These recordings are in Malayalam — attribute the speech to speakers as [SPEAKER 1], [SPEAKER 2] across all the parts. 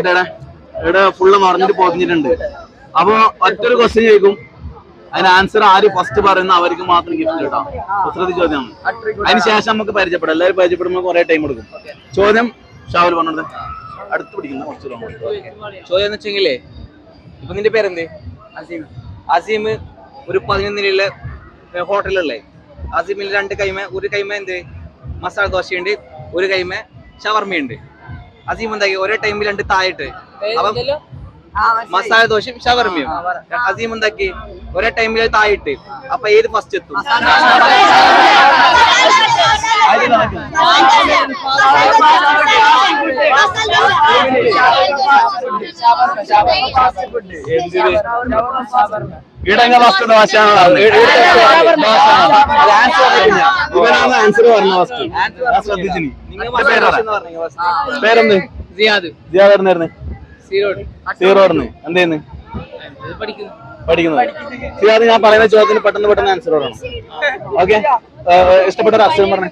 [SPEAKER 1] ഇവിടെ ഇവിടെ ഫുള്ള് മറിഞ്ഞിട്ട് പൊതിഞ്ഞിട്ടുണ്ട്. അപ്പൊ ഒറ്റൊരു ക്വസ്റ്റ്യൻ ചോദിക്കും. അതിന് ആൻസർ ആര് ഫസ്റ്റ് പറയുന്ന അവർക്ക് മാത്രം ഗിഫ്റ്റ് കിട്ടാം. കുസൃതി ചോദ്യമാണ് അതിന് ശേഷം നമുക്ക് പരിചയപ്പെടാം. എല്ലാവരും പരിചയപ്പെടുമ്പോൾ കുറെ ടൈം എടുക്കും. ചോദ്യം ഷാവൽ പറഞ്ഞത് അടുത്ത് പിടിക്കുന്ന കുറച്ച്
[SPEAKER 2] ചോദ്യം എന്ന് വെച്ചെങ്കിലേ ഇപ്പൊ നിന്റെ പേരെന്ത്? അസീം. ഒരു പതിനൊന്നിലുള്ള ഹോട്ടലല്ലേ അസീമിൽ രണ്ട് കൈമ ഒരു കൈമ എന്ത്? മസാല ദോശയുണ്ട് ഒരു കൈമ ഷവർമയുണ്ട്. അസീം എന്താക്കി? ഒരേ ടൈമിൽ രണ്ട് തായിട്ട്. അപ്പം മസാല ദോശയും ഷവർമയും. അസീം എന്താക്കി? ഒരേ ടൈമിൽ തായിട്ട്. അപ്പൊ ഏത് ഫസ്റ്റ് എത്തും?
[SPEAKER 1] എന്തിന്? ഈടങ്ങ ഫസ്റ്റ് ദോശയാണ് ഇവനാണ് ആൻസർ പറഞ്ഞ ഫസ്റ്റ് ശ്രദ്ധിച്ചിനി. പേരെന്ത്
[SPEAKER 2] സിയാദ്
[SPEAKER 1] സീറോ
[SPEAKER 2] എന്തേന്ന്
[SPEAKER 1] പഠിക്കുന്നത് സിയാദ് ഞാൻ പറയുന്ന ചോദ്യത്തിന് പെട്ടെന്ന് പെട്ടെന്ന് ആൻസർ പറയണം ഓക്കെ ഇഷ്ടപ്പെട്ട ഒരു അസുഖം പറഞ്ഞേ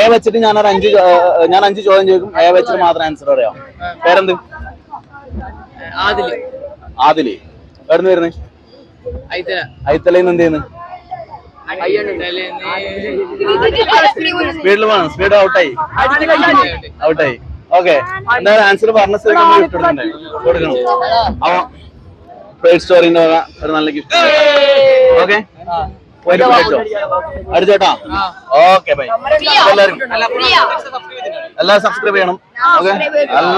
[SPEAKER 1] എ വെച്ചിട്ട് ഞാൻ ഒരു അഞ്ച് ഞാൻ അഞ്ച് ചോദ്യം ചോദിക്കും. എ വെച്ചിട്ട് മാത്രം ആൻസർ പറയാം. പേരെന്ത്?
[SPEAKER 2] ആദിൽ.
[SPEAKER 1] ആദിലി. എവിടുന്ന്
[SPEAKER 2] വരുന്നേ?
[SPEAKER 1] ഐത്തലയിൽ നിന്ന് എന്ത് ചെയ്യുന്നു? സ്പീഡിൽ വേണം സ്പീഡ് ഔട്ടായി. ഔട്ടായി. ഓക്കെ. എന്തായാലും ആൻസർ പറഞ്ഞ സ്ഥിതിക്ക് നമ്മൾ? കൊടുക്കണം. അവ പേഡ് സ്റ്റോറിന്റെ ഒരു നല്ല ഗിഫ്റ്റ് ഓക്കെ. അടിച്ചോട്ടാ ഓക്കെ ബൈ. എല്ലാവരും. എല്ലാവരും സബ്സ്ക്രൈബ് ചെയ്യണം. ഓക്കെ? നല്ല